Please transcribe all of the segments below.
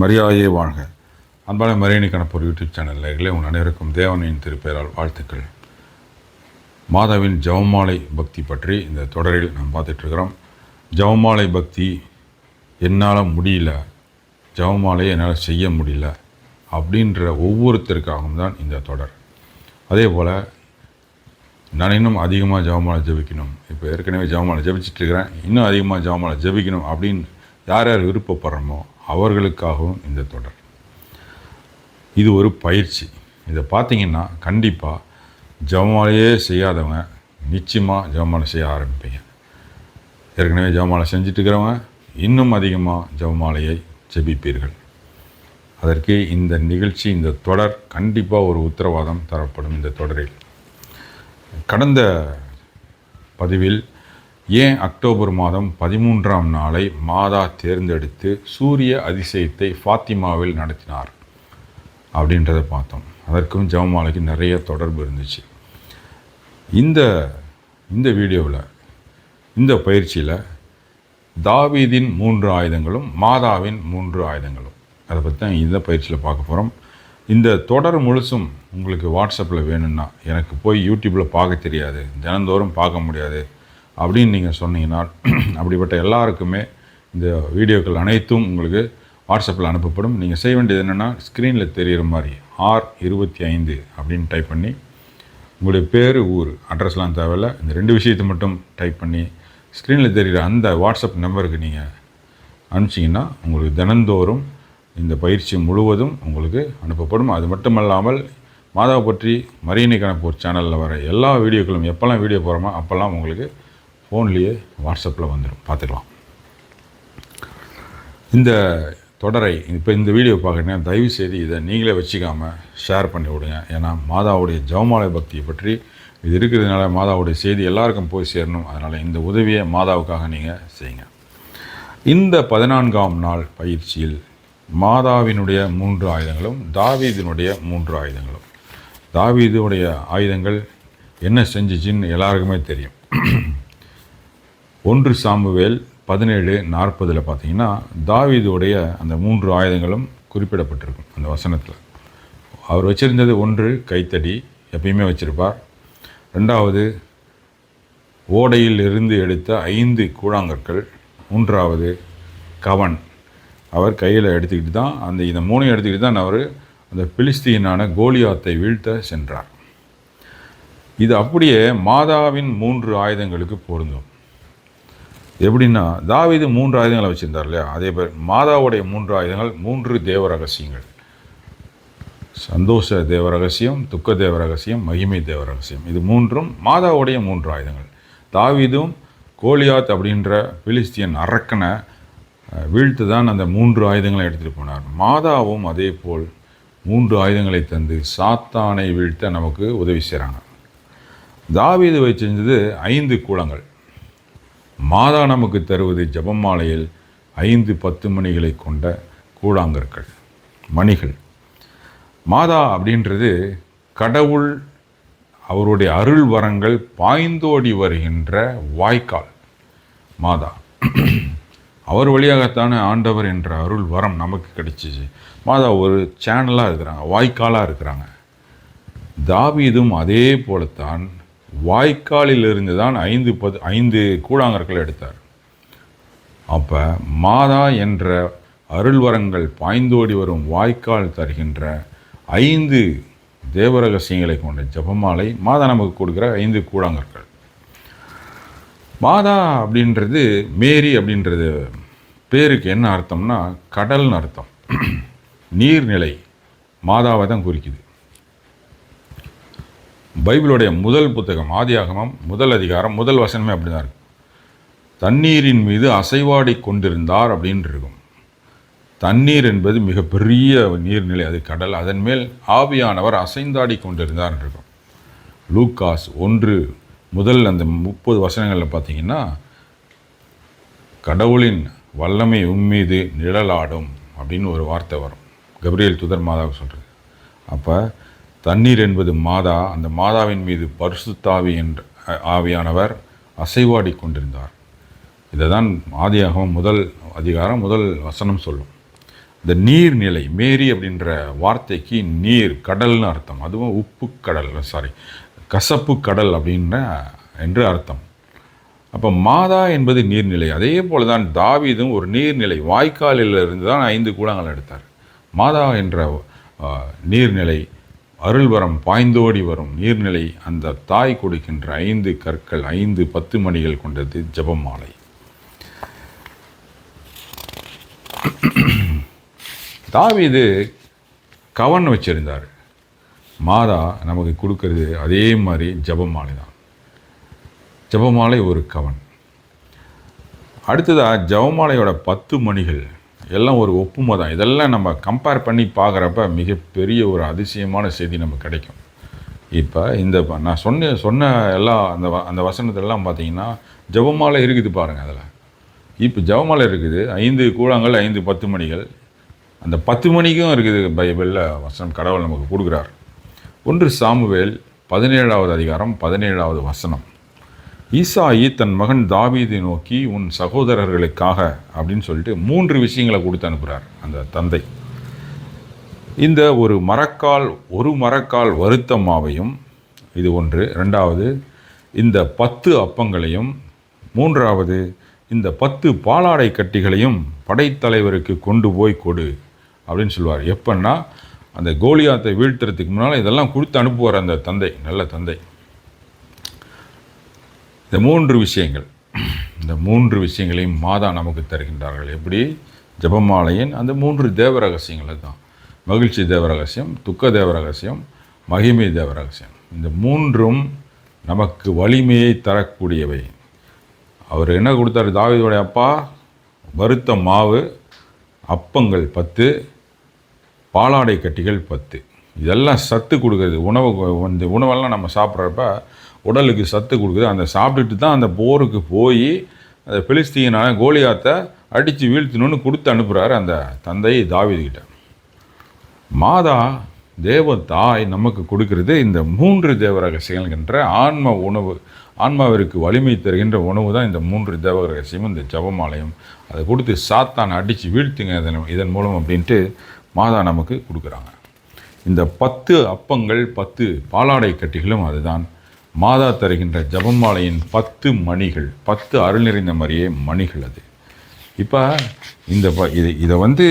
மரியாதையே வாழ்க. அன்பான மரியணி கணப்பூர் யூடியூப் சேனல்களே உங்கள் அனைவருக்கும் தேவனின் திருப்பெயரால் வாழ்த்துக்கள். மாதாவின் ஜவமாலை பக்தி பற்றி இந்த தொடரில் நாம் பார்த்துட்ருக்கிறோம். ஜெபமாலை பக்தி என்னால் முடியல ஜவமாலையை என்னால் செய்ய முடியல அப்படின்ற ஒவ்வொருத்தருக்காகவும் தான் இந்த தொடர். அதே போல் நான் இன்னும் அதிகமாக ஜவமாலை ஜெபிக்கணும். இப்போ ஏற்கனவே ஜெபமாலை ஜெபிச்சிட்டு இருக்கிறேன் இன்னும் அதிகமாக ஜவமாலை ஜெபிக்கணும் அப்படின்னு யார் யார் விருப்பப்படுறோமோ அவர்களுக்காகவும் இந்த தொடர். இது ஒரு பயிற்சி. இதை பார்த்தீங்கன்னா கண்டிப்பாக ஜெபமாலையே செய்யாதவங்க நிச்சயமாக ஜவமாலை செய்ய ஆரம்பிப்பீங்க. ஏற்கனவே ஜவமாலை செஞ்சிட்ருக்கிறவங்க இன்னும் அதிகமாக ஜெபமாலையை ஜெபிப்பீர்கள். அதற்கு இந்த நிகழ்ச்சி இந்த தொடர் கண்டிப்பாக ஒரு உத்தரவாதம் தரப்படும் இந்த தொடரில். கடந்த பதிவில் ஏன் அக்டோபர் மாதம் பதிமூன்றாம் நாளை மாதா தேர்ந்தெடுத்து சூரிய அதிசயத்தை ஃபாத்திமாவில் நடத்தினார் அப்படின்றத பார்த்தோம். அதற்கும் ஜவமாலைக்கு நிறைய தொடர்பு இருந்துச்சு. இந்த இந்த வீடியோவில் இந்த பயிற்சியில் தாவீதின் மூன்று ஆயுதங்களும் மாதாவின் மூன்று ஆயுதங்களும். அதை பற்றி தான் இந்த பயிற்சியில் பார்க்க போகிறோம். இந்த தொடர் முழுசும் உங்களுக்கு வாட்ஸ்அப்பில் வேணும்னா எனக்கு போய் யூடியூப்பில் பார்க்க தெரியாது. தினந்தோறும் பார்க்க முடியாது. அப்படின்னு நீங்கள் சொன்னீங்கன்னா அப்படிப்பட்ட எல்லாருக்குமே இந்த வீடியோக்கள் அனைத்தும் உங்களுக்கு வாட்ஸ்அப்பில் அனுப்பப்படும். நீங்கள் செய்ய வேண்டியது என்னென்னா ஸ்க்ரீனில் தெரிகிற மாதிரி ஆர் இருபத்தி ஐந்து அப்படின்னு டைப் பண்ணி உங்களுடைய பேர் ஊர் அட்ரஸ்லாம் தேவையில்ல. இந்த ரெண்டு விஷயத்தை மட்டும் டைப் பண்ணி ஸ்க்ரீனில் தெரிகிற அந்த வாட்ஸ்அப் நம்பருக்கு நீங்கள் அனுப்பிச்சிங்கன்னா உங்களுக்கு தினந்தோறும் இந்த பயிற்சி முழுவதும் உங்களுக்கு அனுப்பப்படும். அது மட்டுமல்லாமல் மாதாவை பற்றி மரியணை கணப்பூர் சேனலில் வர எல்லா வீடியோக்களும் எப்போல்லாம் வீடியோ போகிறோமோ அப்போல்லாம் உங்களுக்கு ஃபோன்லேயே வாட்ஸ்அப்பில் வந்துடும் பார்த்துக்கலாம். இந்த தொடரை இப்போ இந்த வீடியோ பார்க்குறீங்கன்னா தயவு செய்து இதை நீங்களே வச்சுக்காமல் ஷேர் பண்ணி விடுங்க. ஏன்னா மாதாவுடைய ஜவமாலை பக்தியை பற்றி இது இருக்கிறதுனால மாதாவுடைய செய்தி எல்லாருக்கும் போய் சேரணும். அதனால் இந்த உதவியை மாதாவுக்காக நீங்கள் செய்யுங்க. இந்த பதினான்காம் நாள் பயிற்சியில் மாதாவினுடைய மூன்று ஆயுதங்களும் தாவீதினுடைய மூன்று ஆயுதங்களும். தாவீதுடைய ஆயுதங்கள் என்ன செஞ்சிச்சின்னு எல்லாருக்குமே தெரியும். ஒன்று சாமுவேல் பதினேழு நாற்பதில் பார்த்தீங்கன்னா தாவீதுடைய அந்த மூன்று ஆயுதங்களும் குறிப்பிடப்பட்டிருக்கும் அந்த வசனத்தில். அவர் வச்சிருந்தது ஒன்று கைத்தடி எப்பயுமே வச்சுருப்பார். ரெண்டாவது ஓடையில் இருந்து எடுத்த ஐந்து கூழாங்கற்கள். மூன்றாவது கவன். அவர் கையில் எடுத்துக்கிட்டு தான் அந்த இந்த மூணையும் எடுத்துக்கிட்டு தான் அவர் அந்த பிலிஸ்தீனான கோலியாத்தை வீழ்த்த சென்றார். இது அப்படியே மாதாவின் மூன்று ஆயுதங்களுக்கு பொருந்தும். எப்படின்னா தாவீது மூன்று ஆயுதங்களை வச்சுருந்தார் இல்லையா? அதே பேர் மாதாவுடைய மூன்று ஆயுதங்கள் மூன்று தேவ ரகசியங்கள். சந்தோஷ தேவ ரகசியம் துக்க தேவ ரகசியம் மகிமை தேவ ரகசியம். இது மூன்றும் மாதாவுடைய மூன்று ஆயுதங்கள். தாவீதும் கோலியாத் அப்படின்ற பிலிஸ்தியன் அரக்கனை வீழ்த்து தான் அந்த மூன்று ஆயுதங்களை எடுத்துகிட்டு போனார். மாதாவும் அதே போல் மூன்று ஆயுதங்களை தந்து சாத்தானை வீழ்த்த நமக்கு உதவி செய்கிறாங்க தாவீது வச்சிருந்தது ஐந்து கூலங்கள். மாதா நமக்கு தருவது ஜெபமாலையில் ஐந்து பத்து மணிகளை கொண்ட கூழாங்கற்கள் மணிகள். மாதா அப்படின்றது கடவுள் அவருடைய அருள் வரங்கள் பாய்ந்தோடி வருகின்ற வாய்க்கால். மாதா. அவர் வழியாகத்தானே ஆண்டவர் என்ற அருள் வரம் நமக்கு கிடைச்சிச்சு. மாதா ஒரு சேனலாக இருக்கிறாங்க வாய்க்காலாக இருக்கிறாங்க. தாவீதும் அதே போலத்தான் வாய்க்காலிலிருந்து தான் ஐந்து பது ஐந்து கூழாங்கற்களை எடுத்தார். அப்போ மாதா என்ற அருள்வரங்கள் பாய்ந்தோடி வரும் வாய்க்கால் தருகின்ற ஐந்து தேவரகசியங்களை கொண்ட ஜெபமாலை மாதா நமக்கு கொடுக்குற ஐந்து கூழாங்கற்கள். மாதா அப்படின்றது மேரி அப்படின்றது பேருக்கு என்ன அர்த்தம்னா கடல்னு அர்த்தம். நீர்நிலை மாதாவை தான் குறிக்குது. பைபிளுடைய முதல் புத்தகம் ஆதியாகமம் முதல் அதிகாரம் முதல் வசனமே அப்படி தான் இருக்கும் தண்ணீரின் மீது அசைவாடி கொண்டிருந்தார் அப்படின்னு இருக்கும். தண்ணீர் என்பது மிகப்பெரிய நீர்நிலை அது கடல். அதன் மேல் ஆவியானவர் அசைந்தாடி கொண்டிருந்தார் இருக்கும். லூக்காஸ் ஒன்று முதல் அந்த முப்பது வசனங்களில் பார்த்தீங்கன்னா கடவுளின் வல்லமை உம்மீது நிழலாடும் அப்படின்னு ஒரு வார்த்தை வரும். கபிரியல் துதர் மாதாவுக்கு சொல்கிறது அப்போ தண்ணீர் என்பது மாதா அந்த மாதாவின் மீது பரிசுத்தாவி என்ற ஆவியானவர் அசைவாடி கொண்டிருந்தார். இதை தான் ஆதியாகவும் முதல் அதிகாரம் முதல் வசனம் சொல்லும். இந்த நீர்நிலை மேரி அப்படின்ற வார்த்தைக்கு நீர் கடல்னு அர்த்தம். அதுவும் உப்பு கடல் சாரி கசப்பு கடல் அப்படின்ற என்று அர்த்தம். அப்போ மாதா என்பது நீர்நிலை. அதே போல தான் தாவிதும் ஒரு நீர்நிலை. வாய்க்காலில் இருந்து தான் ஐந்து கூடங்கள் எடுத்தார். மாதா என்ற நீர்நிலை அருள்வரம் பாய்ந்தோடி வரும் நீர்நிலை அந்த தாய் கொடுக்கின்ற ஐந்து கற்கள் ஐந்து பத்து மணிகள் கொண்டது ஜபமாலை. தாவீது கவன் வச்சிருந்தார். மாதா நமக்கு கொடுக்கறது அதே மாதிரி ஜபமாலை தான். ஜபமாலை ஒரு கவன். அடுத்ததாக ஜபமாலையோட பத்து மணிகள். எல்லாம் ஒரு ஒப்புமை தான் இதெல்லாம் நம்ம கம்பேர் பண்ணி பார்க்குறப்ப மிகப்பெரிய ஒரு அதிசயமான செய்தி நமக்கு கிடைக்கும். இப்போ இந்த நான் சொன்ன சொன்ன எல்லாம் அந்த வ- அந்த வசனத்திலலாம் பார்த்தீங்கன்னா ஜபமாலை இருக்குது பாருங்கள் அதில். இப்போ ஜபமாலை இருக்குது. ஐந்து கூழாங்கல் ஐந்து பத்து மணிகள். அந்த பத்து மணிக்கும் இருக்குது பைபிளில் வசனம் கடவுள் நமக்கு கொடுக்குறார். ஒன்று சாமுவேல் பதினேழாவது அதிகாரம் பதினேழாவது வசனம். ஈசாயி தன் மகன் தாவீதை நோக்கி உன் சகோதரர்களுக்காக அப்படின்னு சொல்லிட்டு மூன்று விஷயங்களை கொடுத்து அனுப்புகிறார் அந்த தந்தை. இந்த ஒரு மரக்கால் ஒரு மரக்கால் வருத்த மாவையும் இது ஒன்று. ரெண்டாவது இந்த பத்து அப்பங்களையும் மூன்றாவது இந்த பத்து பாலாடை கட்டிகளையும் படைத்தலைவருக்கு கொண்டு போய் கொடு அப்படின்னு சொல்லுவார். எப்பன்னா அந்த கோலியாத்தை வீழ்த்துறதுக்கு முன்னால் இதெல்லாம் கொடுத்து அனுப்புவார் அந்த தந்தை நல்ல தந்தை. இந்த மூன்று விஷயங்கள் இந்த மூன்று விஷயங்களையும் மாதா நமக்கு தருகின்றார்கள். எப்படி? ஜெபமாலையின் அந்த மூன்று தேவ ரகசியங்கள் தான் மகிழ்ச்சி தேவ ரகசியம் துக்க தேவ ரகசியம் மகிமை தேவ ரகசியம் இந்த மூன்றும் நமக்கு வலிமையை தரக்கூடியவை. அவர் என்ன கொடுத்தாரு? தாவிதோடைய அப்பா வறுத்த மாவு அப்பங்கள் பத்து பாலாடை கட்டிகள் பத்து. இதெல்லாம் சத்து கொடுக்குறது. உணவு இந்த உணவெல்லாம் நம்ம சாப்பிட்றப்ப உடலுக்கு சத்து கொடுக்குது. அந்த சாப்பிட்டுட்டு தான் அந்த போருக்கு போய் அந்த பிலிஸ்தீனான கோலியாத்தை அடித்து வீழ்த்தணும்னு கொடுத்து அனுப்புகிறாரு அந்த தந்தை தாவிதிகிட்ட மாதா தேவ தாய் நமக்கு கொடுக்கறது இந்த மூன்று தேவ ரகசியங்கள் என்ற ஆன்ம உணவு ஆன்மாவிற்கு வலிமை தருகின்ற உணவு தான் இந்த மூன்று தேவ ரகசியமும் இந்த ஜபமாலயம். அதை கொடுத்து சாத்தான் அடித்து வீழ்த்துங்க இதன் இதன் மூலம் அப்படின்ட்டு மாதா நமக்கு கொடுக்குறாங்க. இந்த பத்து அப்பங்கள் பத்து பாலாடை கட்டிகளும் அதுதான். மாதா தருகின்ற ஜபமாலையின் பத்து மணிகள் பத்து அருள் நிறைந்த மாதிரியே மணிகள் அது. இப்போ இந்த ப இது இதை வந்து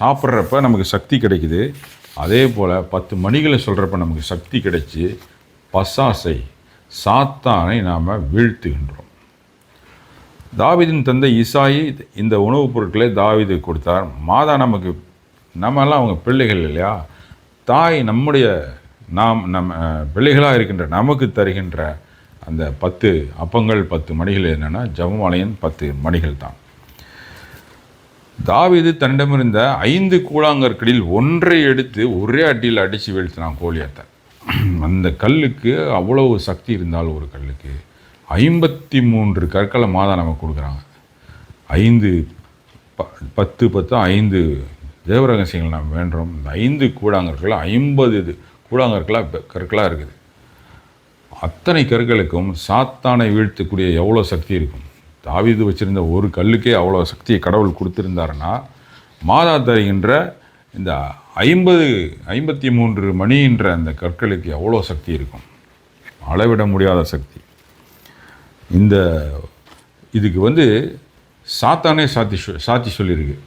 சாப்பிட்றப்ப நமக்கு சக்தி கிடைக்குது. அதே போல் பத்து மணிகளை சொல்கிறப்ப நமக்கு சக்தி கிடைச்சி பசாசை சாத்தானை நாம் வீழ்த்துகின்றோம். தாவிதின் தந்தை இசாயி இந்த உணவுப் பொருட்களை தாவிது கொடுத்தார். மாதா நமக்கு நம்மெல்லாம் அவங்க பிள்ளைகள் இல்லையா? தாய் நம்முடைய நாம் நம்ம பிள்ளைகளாக இருக்கின்ற நமக்கு தருகின்ற அந்த பத்து அப்பங்கள் பத்து மணிகள் என்னென்னா ஜபமாலையின் பத்து மணிகள் தான். தாவிது தன்னிடமிருந்த ஐந்து கூழாங்கற்களில் ஒன்றை எடுத்து ஒரே அடியில் அடித்து வீழ்த்தினான் கோலியாத்தை அந்த கல்லுக்கு அவ்வளவு சக்தி இருந்தால் ஒரு கல்லுக்கு ஐம்பத்தி மூன்று கற்களை மாதா நமக்கு கொடுக்குறாங்க. ஐந்து ப பத்து பத்து ஐந்து தேவரகசியங்கள் நாம் வேண்டுறோம். இந்த ஐந்து கூழாங்கற்கள் ஐம்பது இது. கூழாங்கற்களாக கற்களாக இருக்குது. அத்தனை கற்களுக்கும் சாத்தானை வீழ்த்தக்கூடிய எவ்வளோ சக்தி இருக்கும்? தாவிது வச்சிருந்த ஒரு கல்லுக்கே அவ்வளோ சக்தியை கடவுள் கொடுத்துருந்தாருன்னா மாதா தருகின்ற இந்த ஐம்பது ஐம்பத்தி மூன்று மணின்ற அந்த கற்களுக்கு எவ்வளோ சக்தி இருக்கும்? அளவிட முடியாத சக்தி. இந்த இதுக்கு வந்து சாத்தானே சாத்தி சொ- சாட்சி சொல்லியிருக்கு.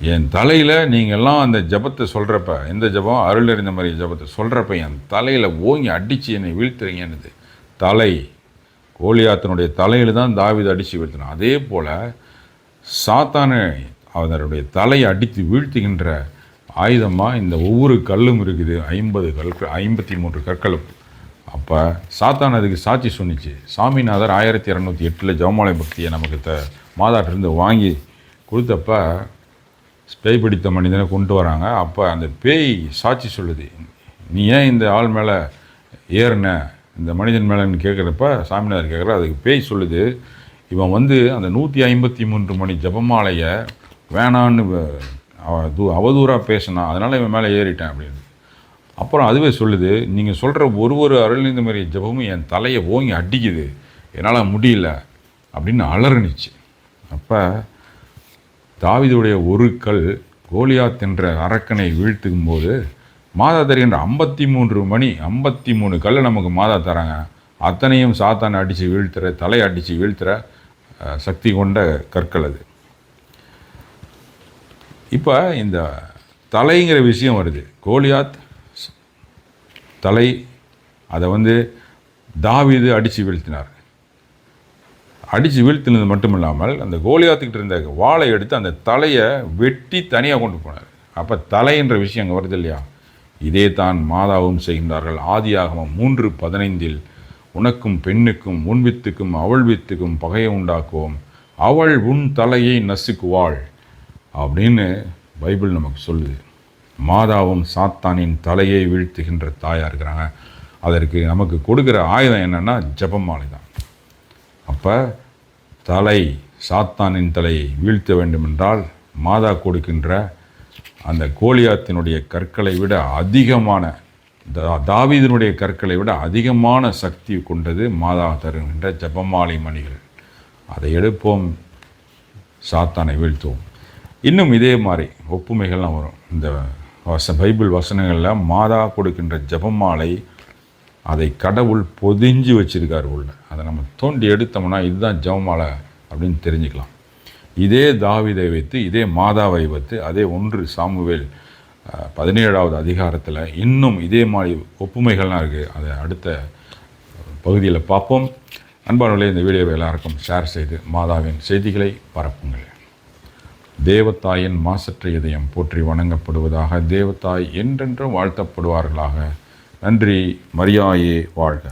என் தலையில் நீங்கள்லாம் அந்த ஜபத்தை சொல்கிறப்ப எந்த ஜபம்? அருள் அறிந்த மாதிரி ஜபத்தை சொல்கிறப்ப என் தலையில் ஓங்கி அடித்து என்னை வீழ்த்துறீங்கன்னு தலை. கோலியாத்தினுடைய தலையில் தான் தாவிதை அடித்து வீழ்த்தினான். அதே போல் சாத்தானை அவனுடைய தலையை அடித்து வீழ்த்துகின்ற ஆயுதமாக இந்த ஒவ்வொரு கல்லும் இருக்குது. ஐம்பது கற்கள் ஐம்பத்தி மூன்று கற்களும். அப்போ சாத்தான் அதுக்கு சாட்சி சொன்னிச்சு. சாமிநாதர் ஆயிரத்தி இரநூத்தி எட்டில் ஜவமாலை பக்தியை நமக்கு த மாதாட்டிருந்து வாங்கி கொடுத்தப்ப பேய் பிடித்த மனிதனை கொண்டு வராங்க. அப்போ அந்த பேய் சாட்சி சொல்லுது. நீ ஏன் இந்த ஆள் மேலே ஏறின? இந்த மனிதன் மேலேன்னு கேட்குறப்ப சாமிநாதர் கேட்குற அதுக்கு பேய் சொல்லுது இவன் வந்து அந்த நூற்றி ஐம்பத்தி மூன்று மணி ஜபமாலையை வேணான்னு அவ- தூ அவதூறாக பேசினான் அதனால் இவன் மேலே ஏறிட்டேன் அப்படின்னு. அப்புறம் அதுவே சொல்லுது நீங்கள் சொல்கிற ஒரு ஒரு அருளிந்த மாதிரி ஜபமும் என் தலையை ஓங்கி அடிக்குது. என்னால் முடியல அப்படின்னு அலறுனுச்சு அப்போ தாவிதுடைய ஒரு கல் கோலியாத் என்ற அரக்கனை வீழ்த்துக்கும் போது மாதா தருகின்ற ஐம்பத்தி மூன்று மணி ஐம்பத்தி மூணு கல்லை நமக்கு மாதா தராங்க. அத்தனையும் சாத்தான் அடித்து வீழ்த்துற தலை அடித்து வீழ்த்துற சக்தி கொண்ட கற்கள் அது. இப்போ இந்த தலைங்கிற விஷயம் வருது. கோலியாத் தலை அதை வந்து தாவீது அடித்து வீழ்த்தினார். அடித்து வீழ்த்தினது மட்டும் இல்லாமல் அந்த கோலியாத்துக்கிட்டு இருந்த வாளை எடுத்து அந்த தலையை வெட்டி தனியாக கொண்டு போனார். அப்போ தலை என்ற விஷயம் அங்கே வருது இல்லையா? இதே தான் மாதாவும் செய்கின்றார்கள். ஆதியாகமம் மூன்று பதினைந்தில் உனக்கும் பெண்ணுக்கும் உன் வித்துக்கும் அவள் வித்துக்கும் பகையை உண்டாக்குவோம். அவள் உன் தலையை நசுக்குவாள். அப்படின்னு பைபிள் நமக்கு சொல்லுது. மாதாவும் சாத்தானின் தலையை வீழ்த்துகின்ற தாயாக இருக்கிறாங்க. அதற்கு நமக்கு கொடுக்குற ஆயுதம் என்னென்னா ஜெபமாலை தான். அப்போ தலை சாத்தானின் தலையை வீழ்த்த வேண்டுமென்றால் மாதா கொடுக்கின்ற அந்த கோலியாத்தினுடைய கற்களை விட அதிகமான தா- தாவீதனுடைய கற்களை விட அதிகமான சக்தி கொண்டது மாதா தருகின்ற ஜெபமாலை மணிகள். அதை எடுப்போம் சாத்தானை வீழ்த்துவோம். இன்னும் இதே மாதிரி ஒப்புமைகள்லாம் வரும். இந்த வச பைபிள் வசனங்களில் மாதா கொடுக்கின்ற ஜெபமாலை அதை கடவுள் பொதிஞ்சு வச்சிருக்கார் உள்ள. அதை நம்ம தோண்டி எடுத்தோம்னா இதுதான் ஜெபமாலை அப்படின்னு தெரிஞ்சுக்கலாம். இதே தாவிதை வைத்து இதே மாதாவை வைத்து அதே ஒன்று சாமுவேல் பதினேழாவது அதிகாரத்தில் இன்னும் இதே மாதிரி ஒப்புமைகள்லாம் இருக்குது அதை அடுத்த பகுதியில் பார்ப்போம். அன்பானவர்களே இந்த வீடியோவை எல்லாருக்கும் ஷேர் செய்து மாதாவின் செய்திகளை பரப்புங்கள். தேவத்தாயின் மாசற்ற இதயம் போற்றி வணங்கப்படுவதாக தேவத்தாய் என்றென்றும் வாழ்த்தப்படுவார்களாக. நன்றி மரியாயே வாழ்க.